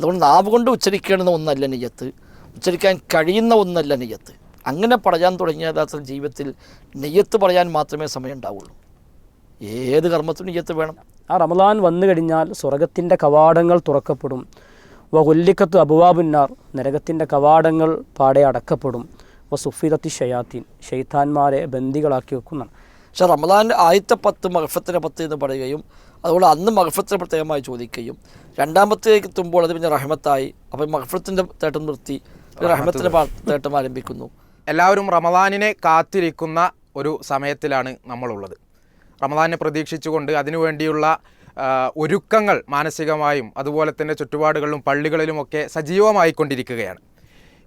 അതുകൊണ്ട് നാവ് കൊണ്ട് ഉച്ചരിക്കേണ്ടുന്ന ഒന്നല്ല നെയ്യത്ത്. ഉച്ചരിക്കാൻ കഴിയുന്ന ഒന്നല്ല നെയ്യത്ത്. അങ്ങനെ പറയാൻ തുടങ്ങിയ യഥാർത്ഥ ജീവിതത്തിൽ നെയ്യത്ത് പറയാൻ മാത്രമേ സമയം ഉണ്ടാവുള്ളൂ ഏത് കർമ്മത്തിനും നെയ്യത്ത് വേണം. ആ റമദാൻ വന്നു കഴിഞ്ഞാൽ സ്വർഗത്തിന്റെ കവാടങ്ങൾ തുറക്കപ്പെടും. വ കൊല്ലിക്കത്ത് അബുവാബുന്നാർ നരകത്തിന്റെ കവാടങ്ങൾ പാടെ അടക്കപ്പെടും. വ സുഫീദത്തി ഷയാത്തീൻ ഷെയ്ത്താന്മാരെ ബന്ദികളാക്കി വെക്കുന്നതാണ്. പക്ഷേ റമദാൻ ആദ്യത്തെ പത്ത് മഹഫത്തിന്റെ പത്ത് എന്ന് പറയുകയും അതുകൊണ്ട് അന്ന് മഹഫത്തിന് പ്രത്യേകമായി ചോദിക്കുകയും രണ്ടാമത്തേക്ക് എത്തുമ്പോൾ അത് പിന്നെ റഹ്മത്തായി. അപ്പോൾ മഹഫത്തിന്റെ തേട്ടം നിർത്തി പിന്നെ റഹ്മത്തിന്റെ തേട്ടം ആരംഭിക്കുന്നു. എല്ലാവരും റമദാനിനെ കാത്തിരിക്കുന്ന ഒരു സമയത്തിലാണ് നമ്മളുള്ളത്. റമദാനെ പ്രതീക്ഷിച്ചുകൊണ്ട് അതിനുവേണ്ടിയുള്ള ഒരുക്കങ്ങൾ മാനസികമായും അതുപോലെ തന്നെ ചുറ്റുപാടുകളിലും പള്ളികളിലുമൊക്കെ സജീവമായിക്കൊണ്ടിരിക്കുകയാണ്.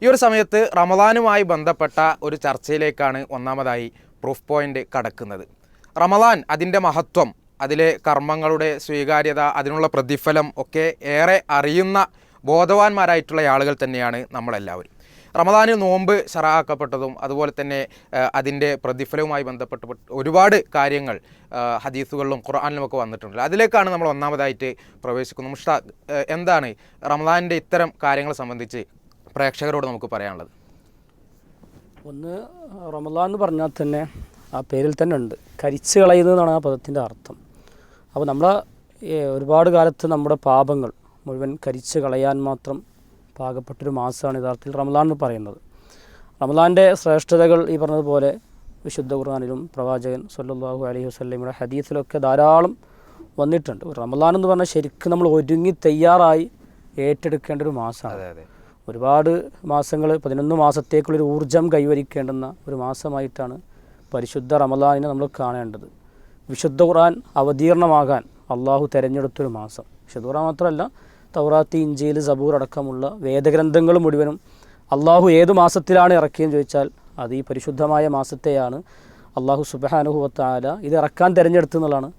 ഈ ഒരു സമയത്ത് റമദാനുമായി ബന്ധപ്പെട്ട ഒരു ചർച്ചയിലേക്കാണ് ഒന്നാമതായി പ്രൂഫ് പോയിന്റ് കടക്കുന്നത്. റമദാൻ അതിന്റെ മഹത്വം അതിലെ കർമ്മങ്ങളുടെ സ്വീകാര്യത അതിനുള്ള പ്രതിഫലം ഒക്കെ ഏറെ അറിയുന്ന ബോധവാന്മാരായിട്ടുള്ള ആളുകൾ തന്നെയാണ് നമ്മളെല്ലാവരും. റമദാനിൽ നോമ്പ് ഷറാക്കപ്പെട്ടതും അതുപോലെ തന്നെ അതിന്റെ പ്രതിഫലവുമായി ബന്ധപ്പെട്ട് ഒരുപാട് കാര്യങ്ങൾ ഹദീസുകളിലും ഹദീസുകളിലും ഖുർആാനിലുമൊക്കെ വന്നിട്ടുണ്ട്. അതിലേക്കാണ് നമ്മൾ ഒന്നാമതായിട്ട് പ്രവേശിക്കുന്നത്. മുഷ്താഖ് എന്താണ് റമദാനിന്റെ ഇത്തരം കാര്യങ്ങൾ സംബന്ധിച്ച് പ്രേക്ഷകരോട് നമുക്ക് പറയാനുള്ളത്? ഒന്ന് റമദാൻ എന്ന് പറഞ്ഞാൽ തന്നെ ആ പേരിൽ തന്നെ ഉണ്ട്. കരിച്ചു കളയുന്നതാണ് ആ പദത്തിന്റെ അർത്ഥം. അപ്പോൾ നമ്മൾ ഒരുപാട് കാലത്ത് നമ്മുടെ പാപങ്ങൾ മുഴുവൻ കരിച്ച് കളയാൻ മാത്രം പാകപ്പെട്ടൊരു മാസമാണ് യഥാർത്ഥത്തിൽ റമദാൻ എന്ന് പറയുന്നത്. റമദാന്റെ ശ്രേഷ്ഠതകൾ ഈ പറഞ്ഞതുപോലെ വിശുദ്ധ ഖുർആാനിലും പ്രവാചകൻ സല്ലാഹു അലൈഹി വസ്ലമിയുടെ ഹദീസിലൊക്കെ ധാരാളം വന്നിട്ടുണ്ട്. റമദാൻ എന്ന് പറഞ്ഞാൽ ശരിക്കും നമ്മൾ ഒരുങ്ങി തയ്യാറായി ഏറ്റെടുക്കേണ്ട ഒരു മാസമാണ്. ഒരുപാട് മാസങ്ങൾ പതിനൊന്ന് മാസത്തേക്കുള്ളൊരു ഊർജം കൈവരിക്കേണ്ടുന്ന ഒരു മാസമായിട്ടാണ് പരിശുദ്ധ റമദാനിനെ നമ്മൾ കാണേണ്ടത്. വിശുദ്ധ ഖുർആൻ അവതീർണമാകാൻ അള്ളാഹു തിരഞ്ഞെടുത്തൊരു മാസം. വിശുദ്ധ ഖുർആൻ മാത്രമല്ല തൗറാത്തി ഇഞ്ചിയിൽ സബൂർ അടക്കമുള്ള വേദഗ്രന്ഥങ്ങൾ മുഴുവനും അള്ളാഹു ഏത് മാസത്തിലാണ് ഇറക്കിയെന്ന് ചോദിച്ചാൽ അത് ഈ പരിശുദ്ധമായ മാസത്തെയാണ്. അള്ളാഹു സുബഹാനുഹുവത്താല ഇത് ഇറക്കാൻ തിരഞ്ഞെടുത്തു തിരഞ്ഞെടുത്തെന്നുള്ളതാണ്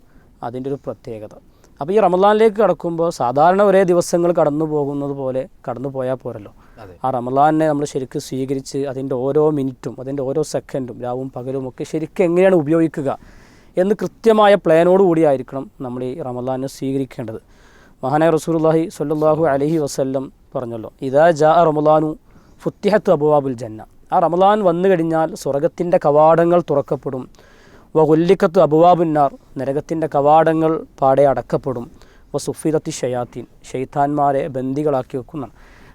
അതിന്റെ ഒരു പ്രത്യേകത. അപ്പോൾ ഈ റമദാനിലേക്ക് കടക്കുമ്പോൾ സാധാരണ ഒരേ ദിവസങ്ങൾ കടന്നു പോകുന്നത് പോലെ കടന്നു പോയാൽ പോരല്ലോ. ആ റമദാനെ നമ്മൾ ശരിക്കും സ്വീകരിച്ച് അതിന്റെ ഓരോ മിനിറ്റും അതിന്റെ ഓരോ സെക്കൻഡും രാവും പകലും ഒക്കെ ശരിക്കും എങ്ങനെയാണ് ഉപയോഗിക്കുക? എന്ന് കൃത്യമായ പ്ലാനോട് കൂടിയായിരിക്കണം നമ്മൾ ഈ റമദാനെ സ്വീകരിക്കേണ്ടത്. മഹാനായ റസൂലുള്ളാഹി സല്ലാഹു അലഹി വസ്ല്ലം പറഞ്ഞല്ലോ ഇതാ ജാ റമദാനു ഫുത്തിഹത്ത് അബുവാബുൽ ജന്ന. ആ റമദാൻ വന്നു കഴിഞ്ഞാൽ സ്വർഗത്തിന്റെ കവാടങ്ങൾ തുറക്കപ്പെടും. വ കൊല്ലിക്കത്ത് അബുവാബുന്നാർ നരകത്തിന്റെ കവാടങ്ങൾ പാടെ അടക്കപ്പെടും. വ സുഫീദത്തി ഷയാത്തീൻ ഷെയ്ത്താന്മാരെ ബന്ദികളാക്കി വെക്കുന്ന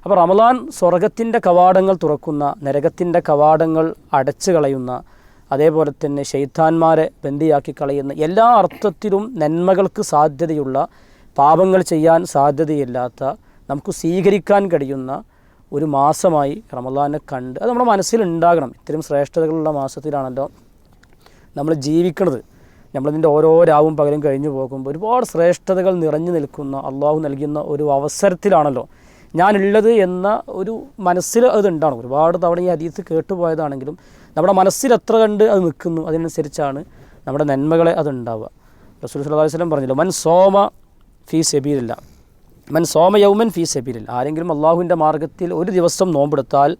അപ്പോൾ റമദാൻ സ്വർഗത്തിന്റെ കവാടങ്ങൾ തുറക്കുന്ന നരകത്തിന്റെ കവാടങ്ങൾ അടച്ചു കളയുന്ന അതേപോലെ തന്നെ ഷെയ്ത്താന്മാരെ ബന്ദിയാക്കി കളയുന്ന എല്ലാ അർത്ഥത്തിലും നന്മകൾക്ക് സാധ്യതയുള്ള പാപങ്ങൾ ചെയ്യാൻ സാധ്യതയില്ലാത്ത നമുക്ക് സ്വീകരിക്കാൻ കഴിയുന്ന ഒരു മാസമായി റമദാനെ കണ്ട് അത് നമ്മുടെ മനസ്സിലുണ്ടാകണം ഇത്തരം ശ്രേഷ്ഠതകളുള്ള മാസത്തിലാണല്ലോ നമ്മൾ ജീവിക്കുന്നത് നമ്മളിതിന്റെ ഓരോ രാവും പകലും കഴിഞ്ഞു പോകുമ്പോൾ ഒരുപാട് ശ്രേഷ്ഠതകൾ നിറഞ്ഞു നിൽക്കുന്ന അള്ളാഹു നൽകുന്ന ഒരു അവസരത്തിലാണല്ലോ ഞാനുള്ളത് എന്ന ഒരു മനസ്സിൽ അത് ഉണ്ടാണ് ഒരുപാട് തവണ ഈ അതീത്ത് കേട്ടുപോയതാണെങ്കിലും നമ്മുടെ മനസ്സിൽ എത്ര കണ്ട് അത് നിൽക്കുന്നു അതിനനുസരിച്ചാണ് നമ്മുടെ നന്മകളെ അത് ഉണ്ടാവുക. റസൂൽ അലൈഹി വസല്ലം പറഞ്ഞല്ലോ മൻ സോമ ഫീ സെബീരില്ല മൻ സോമ യൗമൻ ഫീ സെബീലിൽ ആരെങ്കിലും അള്ളാഹുവിന്റെ മാർഗത്തിൽ ഒരു ദിവസം നോമ്പെടുത്താൽ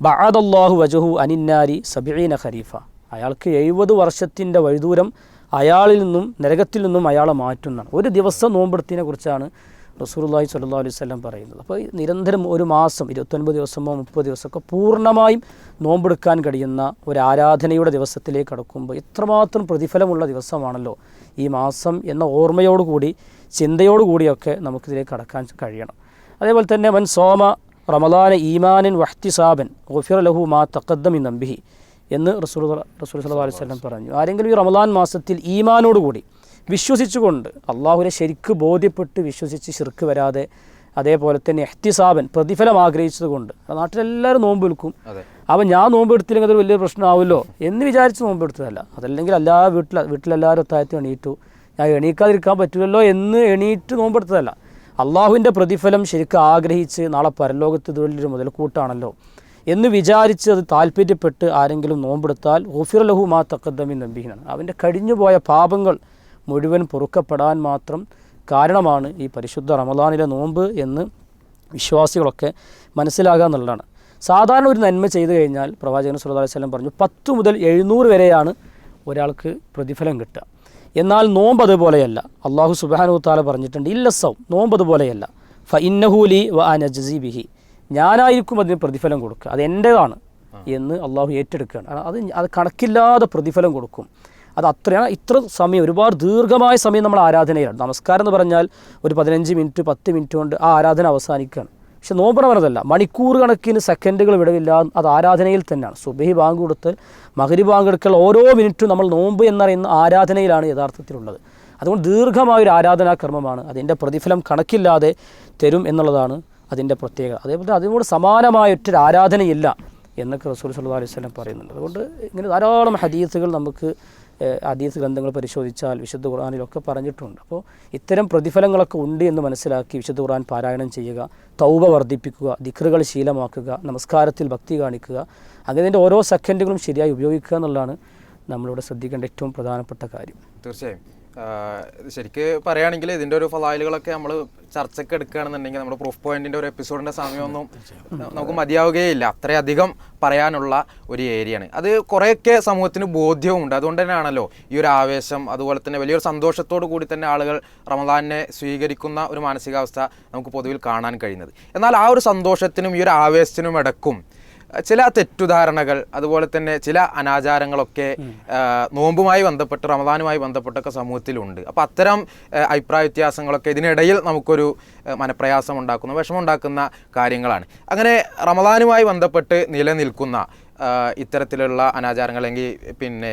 ബഅദല്ലാഹു വജഹു അനിന്നാരി സബീന ഖരീഫ. അയാൾക്ക് എഴുപത് വർഷത്തിന്റെ വഴിദൂരം അയാളിൽ നിന്നും നരകത്തിൽ നിന്നും അയാളെ മാറ്റുന്നതാണ്. ഒരു ദിവസം നോമ്പെടുത്തതിനെ കുറിച്ചാണ് റസൂലുള്ളാഹി സ്വല്ലാ അലൈഹി വസല്ലം പറയുന്നത്. അപ്പോൾ നിരന്തരം ഒരു മാസം ഇരുപത്തൊൻപത് ദിവസമോ മുപ്പത് ദിവസമൊക്കെ പൂർണമായും നോമ്പെടുക്കാൻ കഴിയുന്ന ഒരു ആരാധനയുടെ ദിവസത്തിലേക്ക് കടക്കുമ്പോൾ എത്രമാത്രം പ്രതിഫലമുള്ള ദിവസമാണല്ലോ ഈ മാസം എന്ന ഓർമ്മയോടുകൂടി ചിന്തയോടുകൂടിയൊക്കെ നമുക്കിതിലേക്ക് കടക്കാൻ കഴിയണം. അതേപോലെ തന്നെ മൻ സോമ റമദാന ഈമാനിൻ വഹ്തിസാബൻ ഗുഫിർ ലഹു മാ തഖദ്ദമി നമ്പിഹി എന്ന് റസൂൽ റസൂൽ സല്ലാ അലൈഹി വസല്ലം പറഞ്ഞു. ആരെങ്കിലും ഈ റമദാൻ മാസത്തിൽ ഈമാനോടുകൂടി വിശ്വസിച്ചുകൊണ്ട് അള്ളാഹുവിനെ ശരിക്ക് ബോധ്യപ്പെട്ട് വിശ്വസിച്ച് ശിർക്ക് വരാതെ അതേപോലെ തന്നെ എഹ്തിസാബൻ പ്രതിഫലം ആഗ്രഹിച്ചതുകൊണ്ട് നാട്ടിലെല്ലാവരും നോമ്പ് വിൽക്കും. അപ്പം ഞാൻ നോമ്പ് എടുത്തില്ലെങ്കിൽ അതൊരു വലിയ പ്രശ്നമാവുമല്ലോ എന്ന് വിചാരിച്ച് നോമ്പ് എടുത്തതല്ല. അതല്ലെങ്കിൽ എല്ലാ വീട്ടിൽ വീട്ടിലെല്ലാവരും ഒത്തായത്ത് എണീറ്റു. ഞാൻ എണീക്കാതിരിക്കാൻ പറ്റില്ലല്ലോ എന്ന് എണീറ്റ് നോമ്പെടുത്തതല്ല അള്ളാഹുവിന്റെ പ്രതിഫലം ശരിക്കും ആഗ്രഹിച്ച് നാളെ പരലോകത്ത് ഇതുവല്ലൊരു മുതൽക്കൂട്ടാണല്ലോ എന്ന് വിചാരിച്ച് അത് താല്പര്യപ്പെട്ട് ആരെങ്കിലും നോമ്പെടുത്താൽ ഓഫിർ ലഹു മാ തക്കദ്ദമി നമ്പിഹിനാണ് അവന്റെ കഴിഞ്ഞുപോയ പാപങ്ങൾ മുഴുവൻ പൊറുക്കപ്പെടാൻ മാത്രം കാരണമാണ് ഈ പരിശുദ്ധ റമദാനിലെ നോമ്പ് എന്ന് വിശ്വാസികളൊക്കെ മനസ്സിലാകുക എന്നുള്ളതാണ്. സാധാരണ ഒരു നന്മ ചെയ്തു കഴിഞ്ഞാൽ പ്രവാചകൻ സുല്ലാ അലൈഹി സ്വലം പറഞ്ഞു പത്ത് മുതൽ എഴുന്നൂറ് വരെയാണ് ഒരാൾക്ക് പ്രതിഫലം കിട്ടുക. എന്നാൽ നോമ്പ് അതുപോലെയല്ല. അള്ളാഹു സുബാനു താല പറഞ്ഞിട്ടുണ്ട് ഇല്ലസൗ നോമ്പ് അതുപോലെയല്ല. ഫ ഇന്നഹൂലി വ അനജി ബിഹി. ഞാനായിരിക്കും അതിന് പ്രതിഫലം കൊടുക്കുക. അത് എന്റേതാണ് എന്ന് അള്ളാഹു ഏറ്റെടുക്കുകയാണ്. അത് അത് കണക്കില്ലാതെ പ്രതിഫലം കൊടുക്കും. അത് അത്രയാണ്. ഇത്ര സമയം ഒരുപാട് ദീർഘമായ സമയം നമ്മൾ ആരാധനയിലാണ്. നമസ്കാരം എന്ന് പറഞ്ഞാൽ ഒരു പതിനഞ്ച് മിനിറ്റ് പത്ത് മിനിറ്റ് കൊണ്ട് ആ ആരാധന അവസാനിക്കുകയാണ്. പക്ഷെ നോമ്പറ പറഞ്ഞതല്ല മണിക്കൂർ കണക്കിന് സെക്കൻഡുകൾ വിടവില്ല. അത് ആരാധനയിൽ തന്നെയാണ്. സുബഹി ബാങ്ക് കൊടുത്ത് മകരി ബാങ്ക് എടുക്കൽ ഓരോ മിനിറ്റും നമ്മൾ നോമ്പ് എന്നറിയുന്ന ആരാധനയിലാണ് യഥാർത്ഥത്തിലുള്ളത്. അതുകൊണ്ട് ദീർഘമായ ഒരു ആരാധനാക്രമമാണ് അതിന്റെ പ്രതിഫലം കണക്കില്ലാതെ തരും എന്നുള്ളതാണ് അതിന്റെ പ്രത്യേകത. അതേപോലെ അതിനോട് സമാനമായ ഒറ്റൊരു ആരാധനയില്ല എന്നൊക്കെ റസൂൽ സല്ലാ അലൈഹി പറയുന്നുണ്ട്. അതുകൊണ്ട് ഇങ്ങനെ ധാരാളം ഹദീസുകൾ നമുക്ക് ഹദീസ് ഗ്രന്ഥങ്ങൾ പരിശോധിച്ചാൽ വിശുദ്ധ ഖുർആാനിലൊക്കെ പറഞ്ഞിട്ടുണ്ട്. അപ്പോൾ ഇത്തരം പ്രതിഫലങ്ങളൊക്കെ ഉണ്ട് എന്ന് മനസ്സിലാക്കി വിശുദ്ധ ഖുർആൻ പാരായണം ചെയ്യുക തൗബ വർദ്ധിപ്പിക്കുക ദിക്റുകൾ ശീലമാക്കുക നമസ്കാരത്തിൽ ഭക്തി കാണിക്കുക അങ്ങനെ ഇതിന്റെ ഓരോ സെക്കൻഡുകളും ശരിയായി ഉപയോഗിക്കുക എന്നുള്ളതാണ് നമ്മളിവിടെ ശ്രദ്ധിക്കേണ്ട ഏറ്റവും പ്രധാനപ്പെട്ട കാര്യം. തീർച്ചയായും. ശരിക്ക് പറയുകയാണെങ്കിൽ ഇതിന്റെ ഒരു ഫലായിലുകളൊക്കെ നമ്മൾ ചർച്ചയ്ക്ക് എടുക്കുകയാണെന്നുണ്ടെങ്കിൽ നമ്മുടെ പ്രൂഫ് പോയിന്റിന്റെ ഒരു എപ്പിസോഡിന്റെ സമയമൊന്നും നമുക്ക് മതിയാവുകയില്ല. അത്രയധികം പറയാനുള്ള ഒരു ഏരിയയാണ്. അത് കുറേയൊക്കെ സമൂഹത്തിന് ബോധ്യവുമുണ്ട്. അതുകൊണ്ട് തന്നെയാണല്ലോ ഈ ഒരു ആവേശം അതുപോലെ തന്നെ വലിയൊരു സന്തോഷത്തോടു കൂടി തന്നെ ആളുകൾ റമദാനെ സ്വീകരിക്കുന്ന ഒരു മാനസികാവസ്ഥ നമുക്ക് പൊതുവിൽ കാണാൻ കഴിയുന്നത്. എന്നാൽ ആ ഒരു സന്തോഷത്തിനും ഈ ഒരു ആവേശത്തിനും ഇടക്കും ചില തെറ്റുധാരണകൾ അതുപോലെ തന്നെ ചില അനാചാരങ്ങളൊക്കെ നോമ്പുമായി ബന്ധപ്പെട്ട് റമദാനുമായി ബന്ധപ്പെട്ടൊക്കെ സമൂഹത്തിലുണ്ട്. അപ്പോൾ അത്തരം അഭിപ്രായ വ്യത്യാസങ്ങളൊക്കെ ഇതിനിടയിൽ നമുക്കൊരു മനപ്രയാസം ഉണ്ടാക്കുന്ന വിഷമമുണ്ടാക്കുന്ന കാര്യങ്ങളാണ്. അങ്ങനെ റമദാനുമായി ബന്ധപ്പെട്ട് നിലനിൽക്കുന്ന ഇത്തരത്തിലുള്ള അനാചാരങ്ങൾ അല്ലെങ്കിൽ പിന്നെ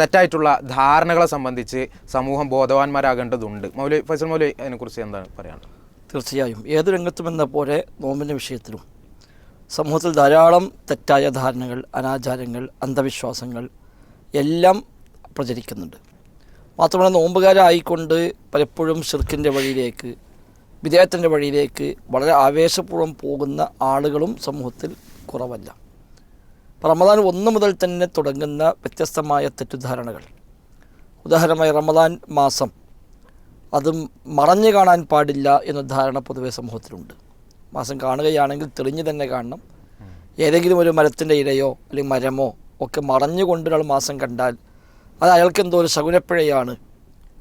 തെറ്റായിട്ടുള്ള ധാരണകളെ സംബന്ധിച്ച് സമൂഹം ബോധവാന്മാരാകേണ്ടതുണ്ട്. മൗലി ഫൈസൽ മൗലി അതിനെക്കുറിച്ച് എന്താണ് പറയാനുള്ളത്? തീർച്ചയായും. ഏത് രംഗത്തും എന്ന പോലെ നോമ്പിന്റെ വിഷയത്തിലും സമൂഹത്തിൽ ധാരാളം തെറ്റായ ധാരണകൾ അനാചാരങ്ങൾ അന്ധവിശ്വാസങ്ങൾ എല്ലാം പ്രചരിക്കുന്നുണ്ട്. മാത്രമല്ല നോമ്പുകാരായിക്കൊണ്ട് പലപ്പോഴും ഷിർക്കിന്റെ വഴിയിലേക്ക് വിദേഹത്തിന്റെ വഴിയിലേക്ക് വളരെ ആവേശപൂർവം പോകുന്ന ആളുകളും സമൂഹത്തിൽ കുറവല്ല. റമദാൻ ഒന്ന് മുതൽ തന്നെ തുടങ്ങുന്ന വ്യത്യസ്തമായ തെറ്റിദ്ധാരണകൾ. ഉദാഹരണമായി റമദാൻ മാസം അത് മറഞ്ഞു കാണാൻ പാടില്ല എന്ന ധാരണ പൊതുവെ സമൂഹത്തിലുണ്ട്. മാസം കാണുകയാണെങ്കിൽ തെളിഞ്ഞു തന്നെ കാണണം. ഏതെങ്കിലും ഒരു മരത്തിന്റെ ഇലയോ അല്ലെങ്കിൽ മരമോ ഒക്കെ മറഞ്ഞുകൊണ്ട് ഒരാൾ മാസം കണ്ടാൽ അത് അയാൾക്ക് എന്തോ ഒരു ശകുനപ്പിഴയാണ്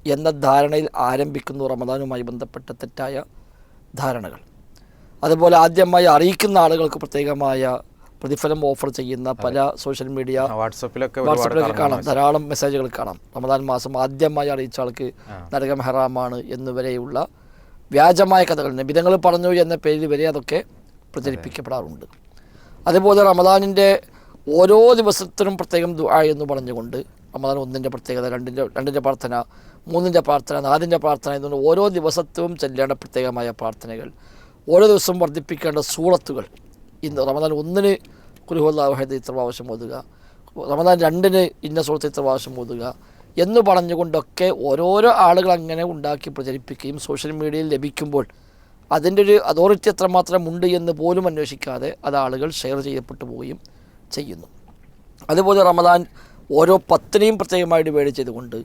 എന്ന ധാരണയിൽ ആരംഭിക്കുന്നു റമദാനുമായി ബന്ധപ്പെട്ട തെറ്റായ ധാരണകൾ. അതുപോലെ ആദ്യമായി അറിയിക്കുന്ന ആളുകൾക്ക് പ്രത്യേകമായ പ്രതിഫലം ഓഫർ ചെയ്യുന്ന പല സോഷ്യൽ മീഡിയ വാട്സപ്പിലൊക്കെ വാട്സപ്പിലൊക്കെ കാണാം. ധാരാളം മെസ്സേജുകൾ കാണാം. റമദാൻ മാസം ആദ്യമായി അറിയിച്ച ആൾക്ക് നരകം ഹറാമാണ് എന്നുവരെയുള്ള വ്യാജമായ കഥകൾ നിബിധങ്ങൾ പറഞ്ഞു എന്ന പേരിൽ വരെ അതൊക്കെ പ്രചരിപ്പിക്കപ്പെടാറുണ്ട്. അതുപോലെ റമദാനിന്റെ ഓരോ ദിവസത്തിനും പ്രത്യേകം ദുആ എന്ന് പറഞ്ഞുകൊണ്ട് റമദാൻ ഒന്നിന്റെ പ്രത്യേകത രണ്ടിന്റെ രണ്ടിന്റെ പ്രാർത്ഥന മൂന്നിന്റെ പ്രാർത്ഥന നാലിന്റെ പ്രാർത്ഥന എന്നുകൊണ്ട് ഓരോ ദിവസത്തും ചെല്ലേണ്ട പ്രത്യേകമായ പ്രാർത്ഥനകൾ. ഓരോ ദിവസവും വർദ്ധിപ്പിക്കേണ്ട സൂറത്തുകൾ. ഇന്ന് റമദാൻ ഒന്നിന് കുരുഹുല്ലാഹദ് ഇത്ര പ്രാവശ്യം ഓതുക. റമദാൻ രണ്ടിന് ഇന്ന സൂറത്ത് ഇത്ര പ്രാവശ്യം ഓതുക. എന്ന് പറഞ്ഞുകൊണ്ടൊക്കെ ഓരോരോ ആളുകൾ അങ്ങനെ ഉണ്ടാക്കി പ്രചരിപ്പിക്കുകയും സോഷ്യൽ മീഡിയയിൽ ലഭിക്കുമ്പോൾ അതിന്റെ ഒരു അതോറിറ്റി എത്രമാത്രം ഉണ്ട് എന്ന് പോലും അന്വേഷിക്കാതെ അത് ആളുകൾ ഷെയർ ചെയ്യപ്പെട്ടു പോവുകയും ചെയ്യുന്നു. അതുപോലെ റമദാൻ ഓരോ പത്തിനെയും പ്രത്യേകമായി ഡിവൈഡ് ചെയ്തുകൊണ്ട്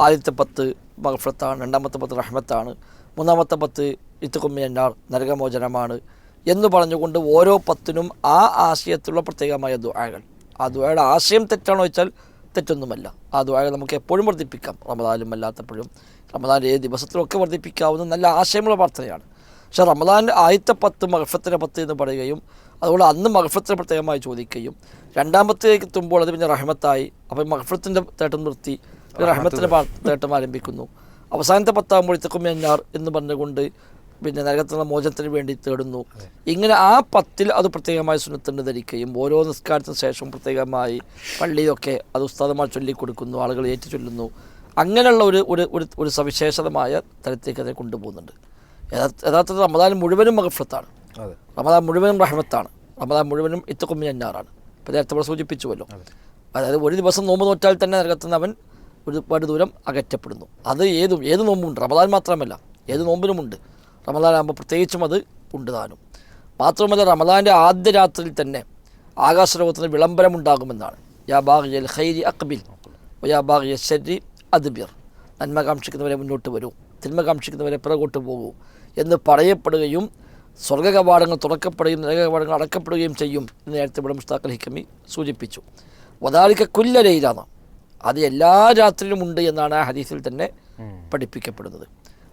ആദ്യത്തെ പത്ത് മഹഫ്രത്താണ് രണ്ടാമത്തെ പത്ത് റഹ്മത്താണ് മൂന്നാമത്തെ പത്ത് ഇത്തുക്കുമ്മിയന്നാർ നരകമോചനമാണ് എന്ന് പറഞ്ഞുകൊണ്ട് ഓരോ പത്തിനും ആ ആശയത്തിലുള്ള പ്രത്യേകമായ ദുആകൾ. ആ ദുആയുടെ ആശയം തെറ്റാണോ വെച്ചാൽ തെറ്റൊന്നുമല്ല. ആ ദുആകൾ നമുക്ക് എപ്പോഴും വർദ്ധിപ്പിക്കാം. റമദാനും അല്ലാത്തപ്പോഴും. റമദാൻ ഏത് ദിവസത്തിലൊക്കെ വർദ്ധിപ്പിക്കാവുന്ന നല്ല ആശയമുള്ള പ്രാർത്ഥനയാണ്. പക്ഷേ റമദാന്റെ ആദ്യത്തെ പത്ത് മഹഫത്തിന്റെ പത്ത് എന്ന് പറയുകയും അതുകൊണ്ട് അന്ന് മഹഫത്തിന് പ്രത്യേകമായി ചോദിക്കുകയും രണ്ടാമത്തേക്ക് എത്തുമ്പോൾ അത് പിന്നെ റഹ്മത്തായി. അപ്പോൾ മഹഫത്തിന്റെ തേട്ടം നിർത്തി. പിന്നെ റഹ്മത്തിന്റെ തേട്ടം ആരംഭിക്കുന്നു. അവസാനത്തെ പത്താകുമ്പോഴത്തേക്കും എന്നാർ എന്ന് പറഞ്ഞുകൊണ്ട് പിന്നെ നരകത്തിലുള്ള മോചനത്തിന് വേണ്ടി തേടുന്നു. ഇങ്ങനെ ആ പത്തിൽ അത് പ്രത്യേകമായി സുനത്തിന് ധരിക്കുകയും ഓരോ നിസ്കാരത്തിന് ശേഷം പ്രത്യേകമായി പള്ളിയൊക്കെ അത് ഉസ്താദമാർ ചൊല്ലിക്കൊടുക്കുന്നു ആളുകൾ ഏറ്റു ചൊല്ലുന്നു. അങ്ങനെയുള്ള ഒരു ഒരു ഒരു സവിശേഷതമായ തരത്തേക്ക് അതിനെ കൊണ്ടുപോകുന്നുണ്ട്. യഥാർത്ഥ- യഥാർത്ഥത്തിൽ റമദാൻ മുഴുവനും മഹഫത്താണ് റമദാൻ മുഴുവനും റഹ്മത്താണ്. റമദാൻ മുഴുവനും ഇത്തക്കുമ്മി അന്നാറാണ്. ഇപ്പോൾ നേരത്തെ ഇവിടെ സൂചിപ്പിച്ചുവല്ലോ. അതായത് ഒരു ദിവസം നോമ്പ് നോറ്റാൽ തന്നെ നരകത്തുനിന്ന് അവൻ ഒരുപാട് ദൂരം അകറ്റപ്പെടുന്നു. അത് ഏതും ഏത് നോമ്പുണ്ട് റമദാൻ മാത്രമല്ല ഏത് നോമ്പിനുമുണ്ട്. റമദാൻ ആകുമ്പോൾ പ്രത്യേകിച്ചും അത് ഉണ്ട് താനും. മാത്രമല്ല റമദാന്റെ ആദ്യ രാത്രിയിൽ തന്നെ ആകാശലോകത്തിന് വിളംബരമുണ്ടാകുമെന്നാണ് യാ ബാഗിയൽ ഖൈരി അക്ബിൽ യാ ബാഗിയ ശരി അദ്ബിർ. നന്മ കാക്ഷിക്കുന്നവരെ മുന്നോട്ട് വരൂ തിന്മ കാക്ഷിക്കുന്നവരെ പിറകോട്ട് പോകൂ എന്ന് പറയപ്പെടുകയും സ്വർഗ കവാടങ്ങൾ തുറക്കപ്പെടുകയും നരക കവാടങ്ങൾ അടക്കപ്പെടുകയും ചെയ്യും എന്ന് നേരത്തെ ഇവിടെ മുസ്താഖ് അൽ ഹിക്കമി സൂചിപ്പിച്ചു. വദാലിക്ക കുല്ലലയിലാണ് അത് എല്ലാ രാത്രിയിലും ഉണ്ട് എന്നാണ് ആ ഹദീസിൽ തന്നെ പഠിപ്പിക്കപ്പെടുന്നത്.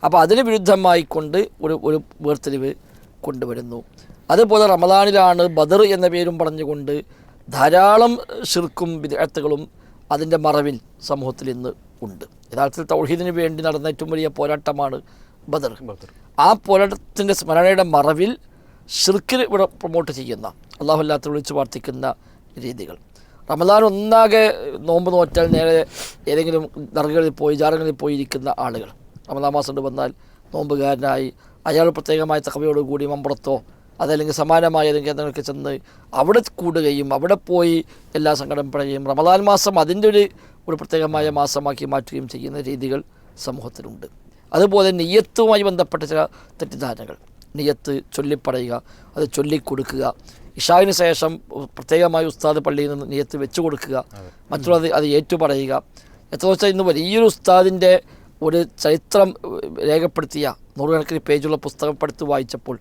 അപ്പോൾ അതിന് വിരുദ്ധമായി കൊണ്ട് ഒരു ഒരു വേർതിരിവ് കൊണ്ടുവരുന്നു. അതുപോലെ റമദാനിലാണ് ബദർ എന്ന പേരും പറഞ്ഞുകൊണ്ട് ധാരാളം ഷിർക്കും വിദഗ്ധകളും അതിന്റെ മറവിൽ സമൂഹത്തിൽ ഇന്ന് ഉണ്ട്. യഥാർത്ഥത്തിൽ തൗഹീദിന് വേണ്ടി നടന്ന ഏറ്റവും വലിയ പോരാട്ടമാണ് ബദർ. ആ പോരാട്ടത്തിന്റെ സ്മരണയുടെ മറവിൽ ഷിർക്കിന് ഇവിടെ പ്രൊമോട്ട് ചെയ്യുന്ന അള്ളാഹുല്ലാത്ത വിളിച്ച് പ്രാർത്ഥിക്കുന്ന രീതികൾ. റമദാൻ ഒന്നാകെ നോമ്പ് നോറ്റാൽ നേരെ ഏതെങ്കിലും ദർഗകളിൽ പോയി ജാറങ്ങളിൽ പോയിരിക്കുന്ന ആളുകൾ. റമദാൻ മാസം കൊണ്ട് വന്നാൽ നോമ്പുകാരനായി. അയാൾ പ്രത്യേകമായ തകവയോടുകൂടി മമ്പുറത്തോ അതല്ലെങ്കിൽ സമാനമായ ഏതെങ്കിലും കേന്ദ്രങ്ങൾക്ക് ചെന്ന് അവിടെ കൂടുകയും അവിടെ പോയി എല്ലാ സങ്കടം പറയുകയും റമദാൻ മാസം അതിന്റെ ഒരു ഒരു പ്രത്യേകമായ മാസമാക്കി മാറ്റുകയും ചെയ്യുന്ന രീതികൾ സമൂഹത്തിലുണ്ട്. അതുപോലെ നെയ്യത്തുമായി ബന്ധപ്പെട്ട ചില തെറ്റിദ്ധാരണകൾ. നെയ്യത്ത് ചൊല്ലിപ്പറയുക അത് ചൊല്ലിക്കൊടുക്കുക. ഇഷാവിന് ശേഷം പ്രത്യേകമായി ഉസ്താദ് പള്ളിയിൽ നിന്ന് നെയ്യത്ത് വെച്ചു കൊടുക്കുക മറ്റുള്ളത് അത് ഏറ്റുപറയുക. എത്ര വെച്ചാൽ ഇന്ന് വലിയൊരു ഉസ്താദിന്റെ ഒരു ചരിത്രം രേഖപ്പെടുത്തിയ നൂറുകണക്കിന് പേജുള്ള പുസ്തകം പഠിത്ത് വായിച്ചപ്പോൾ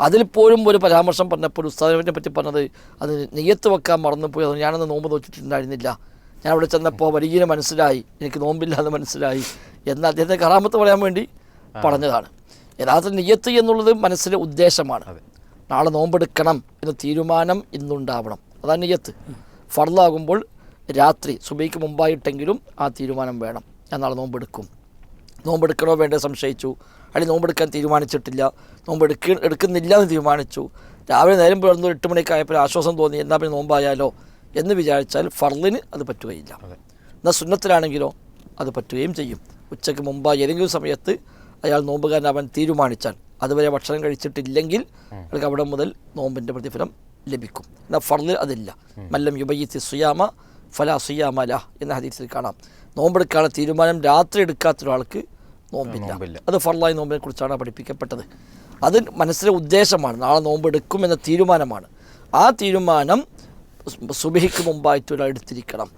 അതിൽ പോലും ഒരു പരാമർശം പറഞ്ഞപ്പോൾ ഉസ്താദിനെ പറ്റി പറഞ്ഞത് അത് നെയ്യത്ത് വെക്കാൻ മറന്നുപോയി അത് ഞാനന്ന് നോമ്പ് നോക്കിയിട്ടുണ്ടായിരുന്നില്ല ഞാൻ അവിടെ ചെന്നപ്പോൾ വലിയ മനസ്സിലായി എനിക്ക് നോമ്പില്ലാതെ മനസ്സിലായി എന്ന് അദ്ദേഹത്തെ കറാമത്ത് പറയാൻ വേണ്ടി പറഞ്ഞതാണ്. യഥാർത്ഥ നെയ്യത്ത് എന്നുള്ളത് മനസ്സിലെ ഉദ്ദേശമാണ്. നാളെ നോമ്പെടുക്കണം എന്ന തീരുമാനം ഇന്നുണ്ടാവണം. അതാണ് നെയ്യത്ത്. ഫർദാകുമ്പോൾ രാത്രി സുബൈക്ക് മുമ്പായിട്ടെങ്കിലും ആ തീരുമാനം വേണം. ഞാൻ നാളെ നോമ്പെടുക്കും. നോമ്പെടുക്കണോ വേണ്ടേ സംശയിച്ചു. അല്ലെങ്കിൽ നോമ്പെടുക്കാൻ തീരുമാനിച്ചിട്ടില്ല. നോമ്പെടുക്ക എടുക്കുന്നില്ല എന്ന് തീരുമാനിച്ചു. രാവിലെ നേരം പുലർന്നു എട്ട് മണിക്ക് ആയപ്പോൾ ആശ്വാസം തോന്നി എന്നാൽ പിന്നെ നോമ്പായാലോ? എന്ന് വിചാരിച്ചാൽ ഫർലിന് അത് പറ്റുകയില്ല. എന്നാൽ സുന്നത്തിലാണെങ്കിലോ അത് പറ്റുകയും ചെയ്യും. ഉച്ചയ്ക്ക് മുമ്പായി ഏതെങ്കിലും സമയത്ത് അയാൾ നോമ്പുകാരനാവാൻ തീരുമാനിച്ചാൽ അതുവരെ ഭക്ഷണം കഴിച്ചിട്ടില്ലെങ്കിൽ അയാൾക്ക് അവിടെ മുതൽ നോമ്പിന്റെ പ്രതിഫലം ലഭിക്കും. എന്നാൽ ഫർലിൽ അതില്ല. മല്ലം യുബയ്യത്തി സുയാമ ഫല സുയാമല എന്ന ഹദീസിൽ കാണാം. നോമ്പെടുക്കാനുള്ള തീരുമാനം രാത്രി എടുക്കാത്ത ഒരാൾക്ക് നോമ്പില്ല. അത് ഫർലായി നോമ്പിനെ കുറിച്ചാണ് പഠിപ്പിക്കപ്പെട്ടത്. അത് മനസ്സിലെ ഉദ്ദേശമാണ്. നാളെ നോമ്പെടുക്കും എന്ന തീരുമാനമാണ്. ആ തീരുമാനം സുബിഹിക്ക് മുമ്പായിട്ട് ഒരാൾ എടുത്തിരിക്കണം.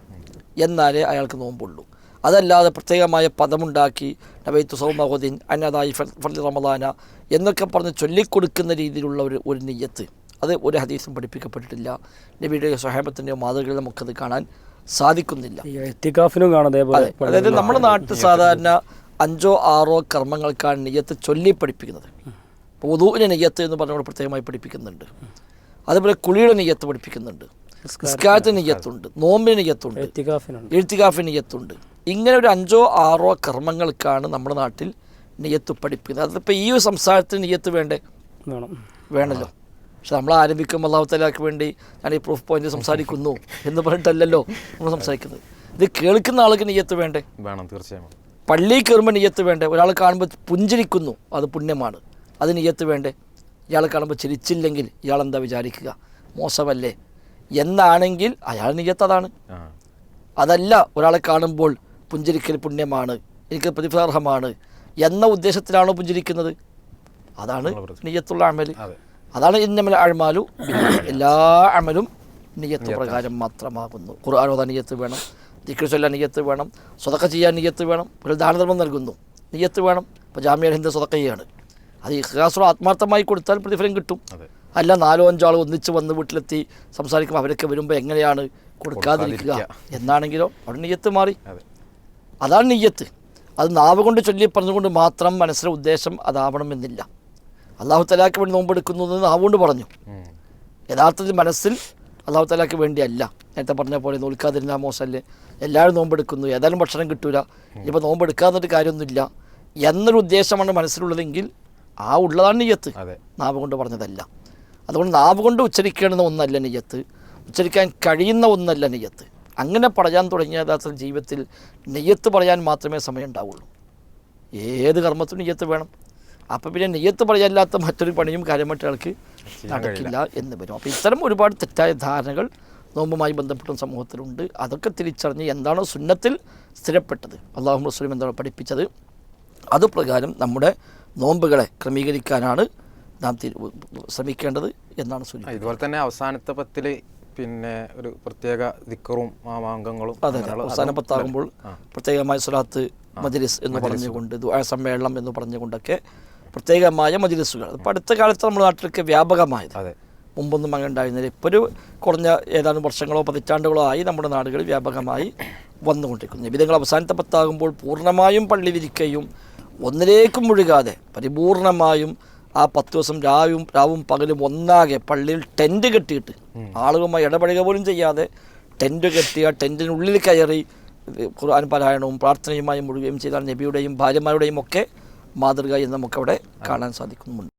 എന്നാലേ അയാൾക്ക് നോമ്പുള്ളൂ. അതല്ലാതെ പ്രത്യേകമായ പദമുണ്ടാക്കി നബൈത്തു സൗമഹുദ്ദീൻ അന്നദായി ഫർദി റമദാന എന്നൊക്കെ പറഞ്ഞ് ചൊല്ലിക്കൊടുക്കുന്ന രീതിയിലുള്ള ഒരു ഒരു നെയ്യത്ത്. അത് ഒരു ഹദീസും പഠിപ്പിക്കപ്പെട്ടിട്ടില്ല. നബിയുടെ സ്വഹാബത്തിന്റെയോ മാതൃകയിൽ നമുക്കത് കാണാൻ സാധിക്കുന്നില്ല. എത്തിക്കാഫിനും അതായത് നമ്മുടെ നാട്ടിൽ സാധാരണ അഞ്ചോ ആറോ കർമ്മങ്ങൾക്കാണ് നെയ്യത്ത് ചൊല്ലി പഠിപ്പിക്കുന്നത്. പൊതുവിന് നെയ്യത്ത് എന്ന് പറഞ്ഞുകൊണ്ട് പ്രത്യേകമായി പഠിപ്പിക്കുന്നുണ്ട്. അതുപോലെ കുളിയുടെ നെയ്യത്ത് പഠിപ്പിക്കുന്നുണ്ട്. നിസ്കാരത്തിന് നെയ്യത്തുണ്ട്. നോമ്പിന് നെയ്യത്തുണ്ട്. എഴുത്തികാഫിന് നെയ്യത്തുണ്ട്. ഇങ്ങനെ ഒരു അഞ്ചോ ആറോ കർമ്മങ്ങൾക്കാണ് നമ്മുടെ നാട്ടിൽ നെയ്യത്ത് പഠിപ്പിക്കുന്നത്. അതിപ്പോൾ ഈ ഒരു സംസാരത്തിന് നെയ്യത്ത് വേണ്ടേ? വേണം. വേണമല്ലോ പക്ഷെ നമ്മൾ ആരംഭിക്കുമ്പോൾ അള്ളാഹുത്തലാക്ക് വേണ്ടി ഞാൻ ഈ പ്രൂഫ് പോയിന്റ് സംസാരിക്കുന്നു എന്ന് പറഞ്ഞിട്ടല്ലല്ലോ നമ്മൾ സംസാരിക്കുന്നത്. ഇത് കേൾക്കുന്ന ആൾക്ക് നെയ്യത്ത് വേണ്ടേ? വേണം തീർച്ചയായും പള്ളിയിൽ കയറുമ്പോൾ നെയ്യത്ത് വേണ്ടേ? ഒരാൾ കാണുമ്പോൾ പുഞ്ചിരിക്കുന്നു അത് പുണ്യമാണ്. അത് നെയ്യത്ത് വേണ്ടേ? ഇയാൾ കാണുമ്പോൾ ചിരിച്ചില്ലെങ്കിൽ ഇയാൾ എന്താ വിചാരിക്കുക? മോശമല്ലേ? എന്നാണെങ്കിൽ അയാൾ നെയ്യത്ത് അതാണ്. ആ. അതല്ല ഒരാളെ കാണുമ്പോൾ പുഞ്ചിരിക്കൽ പുണ്യമാണ് എനിക്ക് പ്രതിഫലാർഹമാണ് എന്ന ഉദ്ദേശത്തിലാണോ പുഞ്ചിരിക്കുന്നത്? അതാണ് നെയ്യത്തുള്ള അമൽ അതാണ് ഇന്നമൽ അഴ്മാലു എല്ലാ അമലും നിയത്ത് പ്രകാരം മാത്രമാകുന്നു. ഖുർആൻ ഓതാൻ നിയത്ത് വേണം. ദിക്ർ ചൊല്ലാൻ നിയത്ത് വേണം. സ്വതക്ക ചെയ്യാൻ നിയത്ത് വേണം. ഒരു ദാനധർമ്മം നൽകുന്നു. നിയത്ത് വേണം. ഇപ്പോൾ ജാമ്യ ഹിന്ദ് സ്വതക്കയാണ്. അത് ഇഖ്ലാസോ ആത്മാർത്ഥമായി കൊടുത്താൽ പ്രതിഫലം കിട്ടും. അല്ല നാലോ അഞ്ചോ ആൾ ഒന്നിച്ച് വന്ന് വീട്ടിലെത്തി സംസാരിക്കുമ്പോൾ അവരൊക്കെ വരുമ്പോൾ എങ്ങനെയാണ് കൊടുക്കാതിരിക്കുക എന്നാണെങ്കിലോ അവിടെ നെയ്യത്ത് മാറി. അതെ. അതാണ് നെയ്യത്ത് അത് നാവ് കൊണ്ട് ചൊല്ലി പറഞ്ഞുകൊണ്ട് മാത്രം മനസ്സിലെ ഉദ്ദേശം അതാവണമെന്നില്ല. അള്ളാഹു തലാക്ക് വേണ്ടി നോമ്പെടുക്കുന്നു എന്ന് ആവുകൊണ്ട് പറഞ്ഞു. യഥാർത്ഥത്തിൽ മനസ്സിൽ അള്ളാഹു തലാക്ക് വേണ്ടിയല്ല. നേരത്തെ പറഞ്ഞ പോലെ നോൽക്കാതിരുന്ന മോശമല്ലേ എല്ലാവരും നോമ്പെടുക്കുന്നു ഏതായാലും ഭക്ഷണം കിട്ടൂല. ഇപ്പോൾ നോമ്പെടുക്കാന്നിട്ട് കാര്യമൊന്നുമില്ല. എന്നൊരു ഉദ്ദേശമാണ് മനസ്സിലുള്ളതെങ്കിൽ ആ ഉള്ളതാണ് നെയ്യത്ത്. നാവ് കൊണ്ട് പറഞ്ഞതല്ല. അതുകൊണ്ട് നാവ് കൊണ്ട് ഉച്ചരിക്കേണ്ടുന്ന ഒന്നല്ല നെയ്യത്ത്. ഉച്ചരിക്കാൻ കഴിയുന്ന ഒന്നല്ല നെയ്യത്ത്. അങ്ങനെ പറയാൻ തുടങ്ങിയ യഥാർത്ഥത്തിൽ ജീവിതത്തിൽ നെയ്യത്ത് പറയാൻ മാത്രമേ സമയം ഉണ്ടാവുള്ളൂ ഏത് കർമ്മത്തിനും നെയ്യത്ത് വേണം. അപ്പം പിന്നെ നെയ്യത്ത് പറയാല്ലാത്ത മറ്റൊരു പണിയും കാര്യമായിട്ടുകൾക്ക് നടക്കില്ല എന്ന് വരും. അപ്പോൾ ഇത്തരം ഒരുപാട് തെറ്റായ ധാരണകൾ നോമ്പുമായി ബന്ധപ്പെട്ട സമൂഹത്തിലുണ്ട്. അതൊക്കെ തിരിച്ചറിഞ്ഞ് എന്താണോ സുന്നത്തിൽ സ്ഥിരപ്പെട്ടത്. അള്ളാഹു മുസ്ലിം എന്താണ് പഠിപ്പിച്ചത്. അതുപ്രകാരം നമ്മുടെ നോമ്പുകളെ ക്രമീകരിക്കാനാണ് നാം ശ്രമിക്കേണ്ടത് എന്നാണ് സൂചന ഇതുപോലെ തന്നെ അവസാനത്തെ പത്തിൽ പിന്നെ ഒരു പ്രത്യേക ദിക്കറും മാമാങ്കങ്ങളും അതെ അതെ. അവസാന പത്താകുമ്പോൾ പ്രത്യേകമായ സ്വലാത്ത് മജലിസ് എന്ന് പറഞ്ഞുകൊണ്ട് ദുആ സമ്മേളനം എന്ന് പറഞ്ഞുകൊണ്ടൊക്കെ പ്രത്യേകമായ മജിലിസുകൾ അപ്പോൾ അടുത്ത കാലത്ത് നമ്മുടെ നാട്ടിലൊക്കെ വ്യാപകമായത്. അതെ. മുമ്പൊന്നും അങ്ങനെ ഉണ്ടായിരുന്നില്ല. ഇപ്പോൾ ഒരു കുറഞ്ഞ ഏതാനും വർഷങ്ങളോ പതിറ്റാണ്ടുകളോ ആയി നമ്മുടെ നാടുകളിൽ വ്യാപകമായി വന്നുകൊണ്ടിരിക്കുന്നു. നിബിധങ്ങൾ അവസാനത്തെ പത്താകുമ്പോൾ പൂർണമായും പള്ളി വിരിക്കുകയും ഒന്നിലേക്കും മുഴുകാതെ പരിപൂർണമായും ആ പത്ത് ദിവസം രാവും രാവും പകലും ഒന്നാകെ പള്ളിയിൽ ടെന്റ് കെട്ടിയിട്ട് ആളുകളുമായി ഇടപഴക പോലും ചെയ്യാതെ ടെന്റ് കെട്ടിയ ആ ടെന്റിനുള്ളിൽ കയറി ഖുർആൻ പാരായണവും പ്രാർത്ഥനയുമായി മുഴുകുകയും ചെയ്താൽ നബിയുടെയും ഭാര്യമാരുടെയും ഒക്കെ മാതൃക എന്ന് നമുക്കവിടെ കാണാൻ സാധിക്കുന്നുമുണ്ട്.